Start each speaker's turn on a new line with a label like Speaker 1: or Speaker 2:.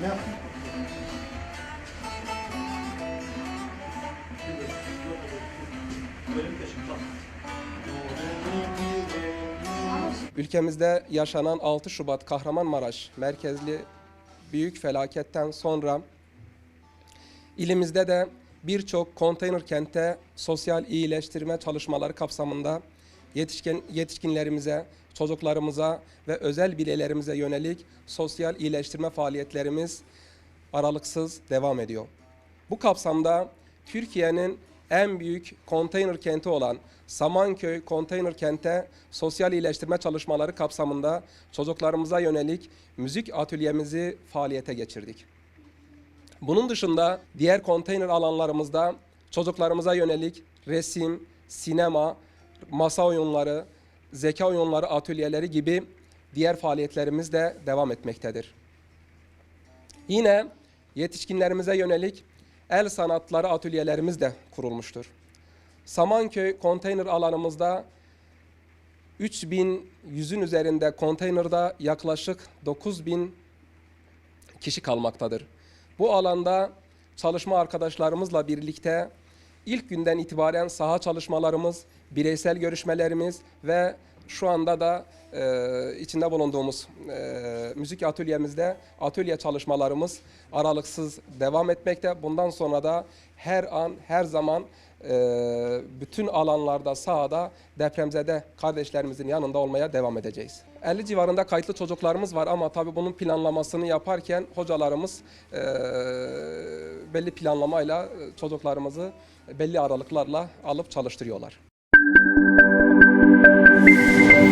Speaker 1: Ne yaptın?
Speaker 2: Ülkemizde yaşanan 6 Şubat Kahramanmaraş merkezli büyük felaketten sonra ilimizde de birçok konteyner kente sosyal iyileştirme çalışmaları kapsamında yetişkin yetişkinlerimize, çocuklarımıza ve özel bireylerimize yönelik sosyal iyileştirme faaliyetlerimiz aralıksız devam ediyor. Bu kapsamda Türkiye'nin en büyük konteyner kenti olan Samanköy konteyner kente sosyal iyileştirme çalışmaları kapsamında çocuklarımıza yönelik müzik atölyemizi faaliyete geçirdik. Bunun dışında diğer konteyner alanlarımızda çocuklarımıza yönelik resim, sinema, masa oyunları, zeka oyunları atölyeleri gibi diğer faaliyetlerimiz de devam etmektedir. Yine yetişkinlerimize yönelik el sanatları atölyelerimiz de kurulmuştur. Samanköy konteyner alanımızda 3100'ün üzerinde konteynerda yaklaşık 9000 kişi kalmaktadır. Bu alanda çalışma arkadaşlarımızla birlikte ilk günden itibaren saha çalışmalarımız, bireysel görüşmelerimiz ve şu anda da e, içinde bulunduğumuz e, müzik atölyemizde atölye çalışmalarımız aralıksız devam etmekte. Bundan sonra da her an, her zaman e, bütün alanlarda, sahada depremzede kardeşlerimizin yanında olmaya devam edeceğiz. 50 civarında kayıtlı çocuklarımız var ama tabii bunun planlamasını yaparken hocalarımız e, belli planlamayla e, çocuklarımızı belli aralıklarla alıp çalıştırıyorlar. Música